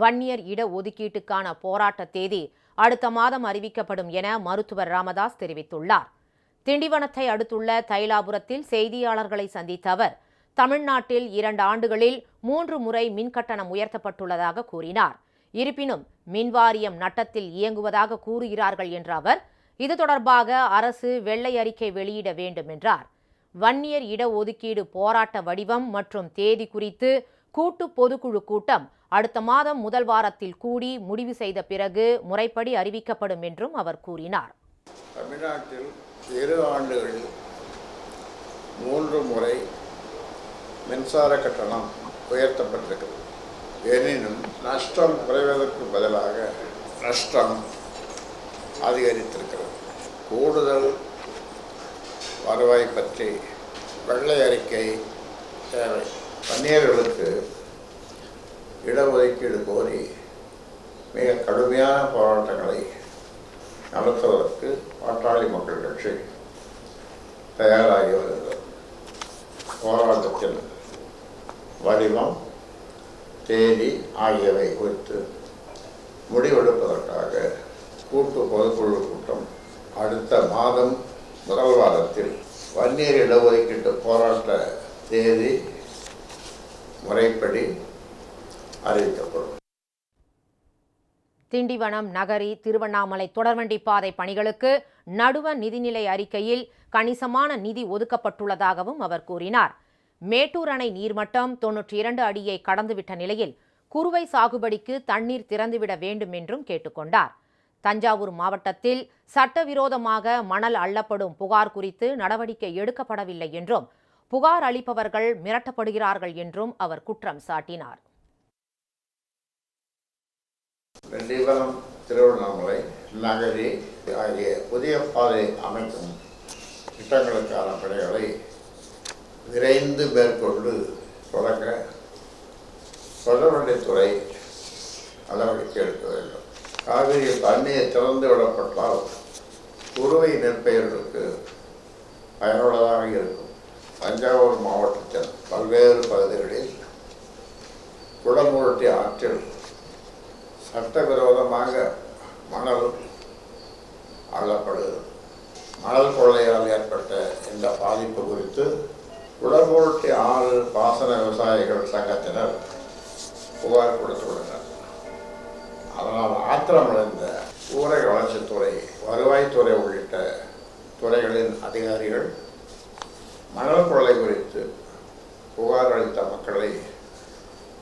வன்னியர் இட ஒதுக்கீட்டுக்கான போராட்ட தேதி அடுத்த மாதம் அறிவிக்கப்படும் என மருத்துவர் ராமதாஸ் தெரிவித்துள்ளார். திண்டிவனத்தை அடுத்துள்ள தைலாபுரத்தில் செய்தியாளர்களை சந்தித்த அவர் தமிழ்நாட்டில் இரண்டு ஆண்டுகளில் மூன்று முறை மின்கட்டணம் உயர்த்தப்பட்டுள்ளதாக கூறினார். இருப்பினும் மின்வாரியம் நட்டத்தில் இயங்குவதாக கூறுகிறார்கள் என்ற அவர் இது தொடர்பாக அரசு வெள்ளை அறிக்கை வெளியிட வேண்டும் என்றார். வன்னியர் இடஒதுக்கீடு போராட்ட வடிவம் மற்றும் தேதி குறித்து கூட்டு பொதுக்குழு கூட்டம் அடுத்த மாதம் முதல் வாரத்தில் கூடி முடிவு செய்த பிறகு முறைப்படி அறிவிக்கப்படும் என்றும் அவர் கூறினார். தமிழ்நாட்டில் இரு ஆண்டுகளில் மூன்று முறை மின்சார கட்டணம் உயர்த்தப்பட்டிருக்கிறது. எனினும் நஷ்டம் குறைவதற்கு பதிலாக நஷ்டம் அதிகரித்திருக்கிறது. கூடுதல் வருவாய் பற்றி வெள்ளை அறிக்கை தேவை. வன்னியர்களுக்கு இடஒதுக்கீடு கோரி மிக கடுமையான போராட்டங்களை நடத்துவதற்கு பாட்டாளி மக்கள் கட்சி தயாராகி வருகிறது. போராட்டத்தில் வடிவம் தேதி ஆகியவை குறித்து முடிவெடுப்பதற்காக கூட்டு பொதுக்குழு கூட்டம் அடுத்த மாதம் முதல் வாரத்தில் வன்னியர் இடஒதுக்கீட்டு போராட்ட தேதி முறைப்படி அறிவிக்கப்படும். திண்டிவனம் நகரி திருவண்ணாமலை தொடர்வண்டி பாதை பணிகளுக்கு நடுவ நிதிநிலை அறிக்கையில் கணிசமான நிதி ஒதுக்கப்பட்டுள்ளதாகவும் அவர் கூறினார். மேட்டூர் அணை நீர்மட்டம் தொன்னூற்றி இரண்டு அடியை கடந்துவிட்ட நிலையில் குறுவை சாகுபடிக்கு தண்ணீர் திறந்துவிட வேண்டும் என்றும் கேட்டுக்கொண்டார். தஞ்சாவூர் மாவட்டத்தில் சட்டவிரோதமாக மணல் அள்ளப்படும் புகார் குறித்து நடவடிக்கை எடுக்கப்படவில்லை என்றும் புகார் அளிப்பவர்கள் மிரட்டப்படுகிறார்கள் என்றும் அவர் குற்றம் சாட்டினார். திண்டிவனம் திருவண்ணாமலை நகரி ஆகிய புதிய பாதை அமைக்கும் திட்டங்களுக்கான பணிகளை விரைந்து மேற்கொண்டு தொடங்க தொடர்வண்டித்துறை நடவடிக்கை எடுக்க வேண்டும். காவிரியில் தண்ணீர் திறந்து விடப்பட்டால் குறுவை நெற்பயிர்களுக்கு பயனுள்ளதாக இருக்கும். தஞ்சாவூர் மாவட்டத்தின் பல்வேறு பகுதிகளில் குடமுருட்டி ஆற்றில் சட்டவிரோதமாக மணல் அள்ளப்படுகிறது மணல் கொள்ளையால் ஏற்பட்ட இந்த பாதிப்பு குறித்து உடம்பூட்டி ஆறு பாசன விவசாயிகள் சங்கத்தினர் புகார் கொடுத்துள்ளனர். அதனால் ஆத்திரமடைந்த ஊரக வளர்ச்சித்துறை வருவாய்த்துறை உள்ளிட்ட துறைகளின் அதிகாரிகள் மணல் கொள்ளை குறித்து புகார் அளித்த மக்களை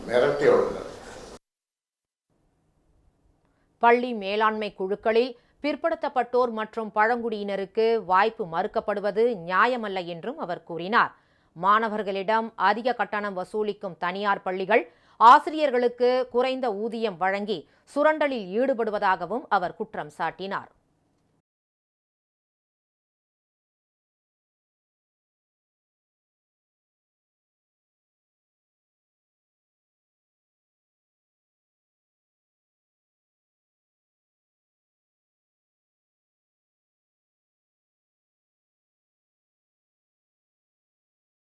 மிரட்டியுள்ளனர். பள்ளி மேலாண்மை குழுக்களில் பிற்படுத்தப்பட்டோர் மற்றும் பழங்குடியினருக்கு வாய்ப்பு மறுக்கப்படுவது நியாயமல்ல என்றும் அவர் கூறினார். மாணவர்களிடம் அதிக கட்டணம் வசூலிக்கும் தனியார் பள்ளிகள் ஆசிரியர்களுக்கு குறைந்த ஊதியம் வழங்கி சுரண்டலில் ஈடுபடுவதாகவும் அவர் குற்றம் சாட்டினார்.